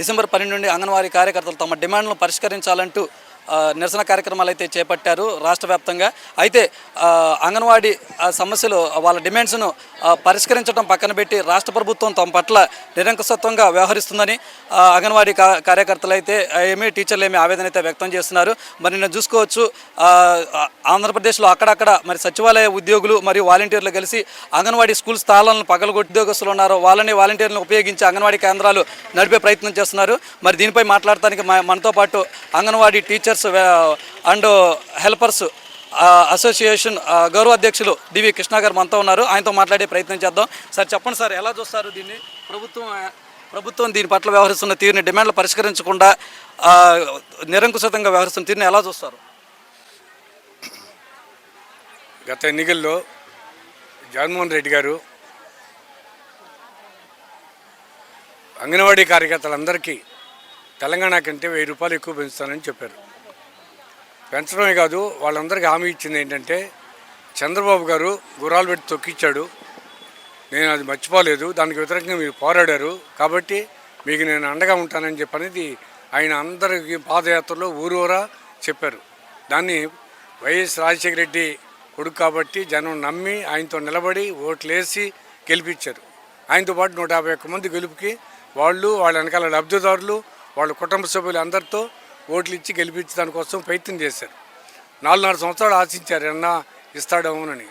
December పన్నెండు నుండి అంగన్వాడీ కార్యకర్తలు తమ డిమాండ్లను పరిష్కరించాలంటూ నిరసన కార్యక్రమాలు అయితే చేపట్టారు రాష్ట్ర వ్యాప్తంగా. అయితే అంగన్వాడీ సమస్యలు వాళ్ళ డిమాండ్స్ను పరిష్కరించడం పక్కన పెట్టి రాష్ట్ర ప్రభుత్వం తమ పట్ల నిరంకుశత్వంగా వ్యవహరిస్తుందని అంగన్వాడీ కార్యకర్తలు అయితే ఏమి టీచర్లు ఏమి ఆవేదన అయితే వ్యక్తం చేస్తున్నారు. మరి నేను చూసుకోవచ్చు ఆంధ్రప్రదేశ్లో అక్కడక్కడ మరి సచివాలయ ఉద్యోగులు మరియు వాలంటీర్లు కలిసి అంగన్వాడీ స్కూల్ స్థానాలను పగలగొట్టి ఉద్యోగస్తులు ఉన్నారు. వాళ్ళని వాలంటీర్లను ఉపయోగించి అంగన్వాడీ కేంద్రాలు నడిపే ప్రయత్నం చేస్తున్నారు. మరి దీనిపై మాట్లాడటానికి మనతో పాటు anganwadi teacher teachers and helpers association గౌరవ అధ్యక్షులు డివి కృష్ణ గారు మనతో ఉన్నారు. ఆయనతో మాట్లాడే ప్రయత్నం చేద్దాం. సార్ చెప్పండి సార్ ఎలా చూస్తారు దీన్ని? ప్రభుత్వం ప్రభుత్వం దీని పట్ల వ్యవహరిస్తున్న తీరుని డిమాండ్లు పరిష్కరించకుండా ఆ, నిరంకుశితంగా వ్యవహరిస్తున్న తీరుని ఎలా చూస్తారు? గత ఎన్నికల్లో జగన్మోహన్ రెడ్డి గారు అంగన్వాడీ కార్యకర్తలందరికీ తెలంగాణ కంటే వెయ్యి రూపాయలు ఎక్కువ పెంచుతానని చెప్పారు. పెంచడమే కాదు వాళ్ళందరికీ హామీ ఇచ్చింది ఏంటంటే చంద్రబాబు గారు గుర్రాలు పెట్టి తొక్కిచ్చాడు. నేను అది మర్చిపోలేదు. దానికి వ్యతిరేకంగా మీరు పోరాడారు. కాబట్టి మీకు నేను అండగా ఉంటానని చెప్పనేది ఆయన అందరికీ పాదయాత్రలో ఊరూరా చెప్పారు. దాన్ని వైఎస్ రాజశేఖర రెడ్డి కొడుకు కాబట్టి జనం నమ్మి ఆయనతో నిలబడి ఓట్లేసి గెలిపించారు. ఆయనతో పాటు నూట యాభై ఒక్క మంది గెలుపుకి వాళ్ళు వాళ్ళ వెనకాల లబ్ధిదారులు వాళ్ళ కుటుంబ సభ్యులు అందరితో ఓట్లు ఇచ్చి గెలిపించి దానికోసం ప్రయత్నం చేశారు. నాలుగున్నర సంవత్సరాలు ఆశించారు అన్న ఇస్తాడేమోనని.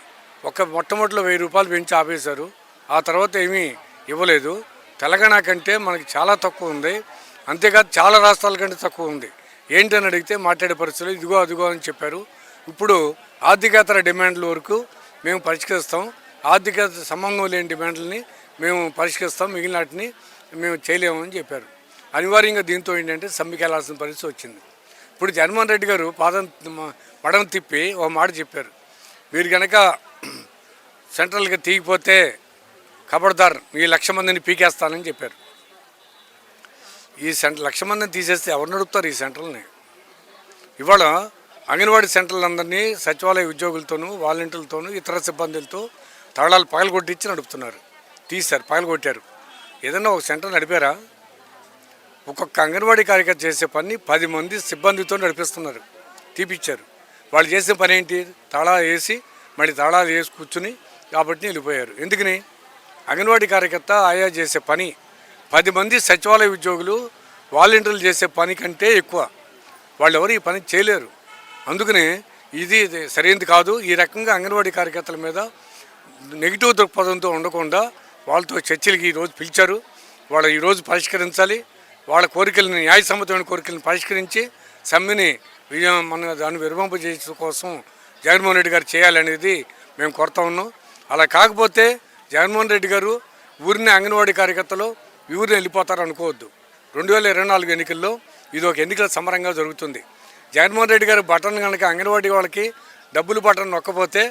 ఒక మొట్టమొదటిలో వెయ్యి రూపాయలు పెంచి ఆపేశారు. ఆ తర్వాత ఏమీ ఇవ్వలేదు. తెలంగాణ కంటే మనకి చాలా తక్కువ ఉంది. అంతేకాదు చాలా రాష్ట్రాల కంటే తక్కువ ఉంది. ఏంటని అడిగితే మాట్లాడే పరిస్థితులు ఇదిగో అదిగో అని చెప్పారు. ఇప్పుడు ఆర్థికేతర డిమాండ్ల వరకు మేము పరిష్కరిస్తాం. ఆర్థిక సంబంధం లేని డిమాండ్లని మేము పరిష్కరిస్తాం. మిగిలిన వాటిని మేము చేయలేమని చెప్పారు. అనివార్యంగా దీంతో ఏంటంటే సమ్మెకి వెళ్ళాల్సిన పరిస్థితి వచ్చింది. ఇప్పుడు జగన్మోహన్ రెడ్డి గారు పాదం పడవ తిప్పి ఒక మాట చెప్పారు. మీరు కనుక సెంట్రల్గా తీగిపోతే కబడ్దార్ ఈ లక్ష మందిని పీకేస్తానని చెప్పారు. ఈ సెంటర్ లక్ష మందిని తీసేస్తే ఎవరు నడుపుతారు ఈ సెంటర్ని ఇవాళ అంగన్వాడీ సెంటర్లందరినీ సచివాలయ ఉద్యోగులతోనూ వాలంటీర్లతోనూ ఇతర సిబ్బందులతో తరళాలు పగలగొట్టించి నడుపుతున్నారు. తీశారు పగలగొట్టారు. ఏదన్నా ఒక సెంటర్ నడిపారా? ఒక్కొక్క అంగన్వాడీ కార్యకర్త చేసే పని పది మంది సిబ్బందితో నడిపిస్తున్నారు. తీపిచ్చారు. వాళ్ళు చేసే పని ఏంటి? తాళాలు వేసి మళ్ళీ తాళాలు వేసి కూర్చుని కాబట్టి వెళ్ళిపోయారు. ఎందుకని? అంగన్వాడీ కార్యకర్త ఆయా చేసే పని పది మంది సచివాలయ ఉద్యోగులు వాలంటీర్లు చేసే పని కంటే ఎక్కువ. వాళ్ళు ఎవరు ఈ పని చేయలేరు. అందుకనే ఇది ఇది సరైనది కాదు. ఈ రకంగా అంగన్వాడీ కార్యకర్తల మీద నెగిటివ్ దృక్పథంతో ఉండకుండా వాళ్ళతో చర్చలకి ఈరోజు పిలిచారు. వాళ్ళు ఈరోజు పరిష్కరించాలి. వాళ్ళ కోరికలను న్యాయసమ్మతమైన కోరికలను పరిష్కరించి సమ్మెని విజయం మన దాన్ని విరమింపజేయడం కోసం జగన్మోహన్ రెడ్డి గారు చేయాలనేది మేము కోరుతా ఉన్నాం. అలా కాకపోతే జగన్మోహన్ రెడ్డి గారు ఊరిని అంగన్వాడీ కార్యకర్తలు ఊరిని వెళ్ళిపోతారు అనుకోవద్దు. రెండు వేల ఇరవై నాలుగు ఎన్నికల్లో ఇది ఒక ఎన్నికల సమరంగా జరుగుతుంది. జగన్మోహన్ రెడ్డి గారు బటన్ కనుక అంగన్వాడీ వాళ్ళకి డబ్బులు బటన్ నొక్కపోతే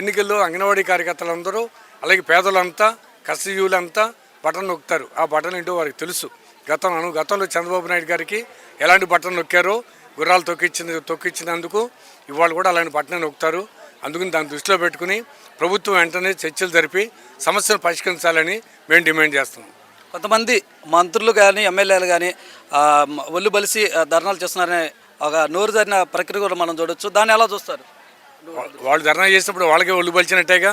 ఎన్నికల్లో అంగన్వాడీ కార్యకర్తలందరూ అలాగే పేదలంతా కష్టజీవులంతా బటన్ నొక్కుతారు. ఆ బటన్ ఏంటో వారికి తెలుసు. గతంలో గతంలో చంద్రబాబు నాయుడు గారికి ఎలాంటి బటన్ నొక్కారో గుర్రాలు తొక్కిచ్చిన తొక్కిచ్చినందుకు ఇవాళ కూడా అలాంటి బటన్ నొక్కుతారు. అందుకని దాన్ని దృష్టిలో పెట్టుకుని ప్రభుత్వం వెంటనే చర్చలు జరిపి సమస్యను పరిష్కరించాలని మేము డిమాండ్ చేస్తున్నాం. కొంతమంది మంత్రులు కానీ ఎమ్మెల్యేలు కానీ ఒళ్ళు బలిసి ధర్నాలు చేస్తున్నారనే ఒక నోరు జరిగిన ప్రక్రియ కూడా మనం చూడొచ్చు. దాన్ని ఎలా చూస్తారు? వాళ్ళు ధర్నా చేసినప్పుడు వాళ్ళకే ఒళ్ళు పలిచినట్టేగా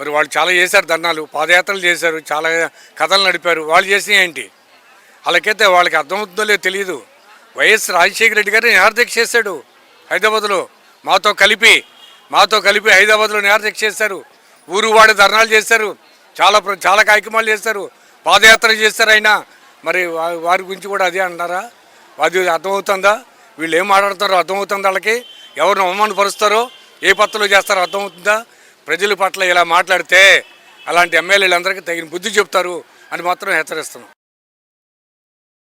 మరి వాళ్ళు చాలా చేశారు ధర్నాలు పాదయాత్రలు చేశారు చాలా కథలు నడిపారు. వాళ్ళు చేసినవి ఏంటి? వాళ్ళకైతే వాళ్ళకి అర్థమవుతుందో లేదో తెలియదు వైఎస్ రాజశేఖర రెడ్డి గారిని నిహారదీక్ష చేశాడు హైదరాబాద్లో. మాతో కలిపి మాతో కలిపి హైదరాబాద్లో నిహారదీక్ష చేశారు. ఊరు వాడు ధర్నాలు చేశారు. చాలా చాలా కార్యక్రమాలు చేశారు. పాదయాత్ర చేస్తారు ఆయన. మరి వారి గురించి కూడా అదే అంటారా అది అర్థమవుతుందా? వీళ్ళు ఏం మాట్లాడతారో అర్థమవుతుంది వాళ్ళకి? ఎవరిని అవమానపరుస్తారో? ఏ పత్రలో చేస్తారో అర్థమవుతుందా? ప్రజల పట్ల ఇలా మాట్లాడితే అలాంటి ఎమ్మెల్యేలందరికీ తగిన బుద్ధి చెప్తారు అని మాత్రం హెచ్చరిస్తున్నాం.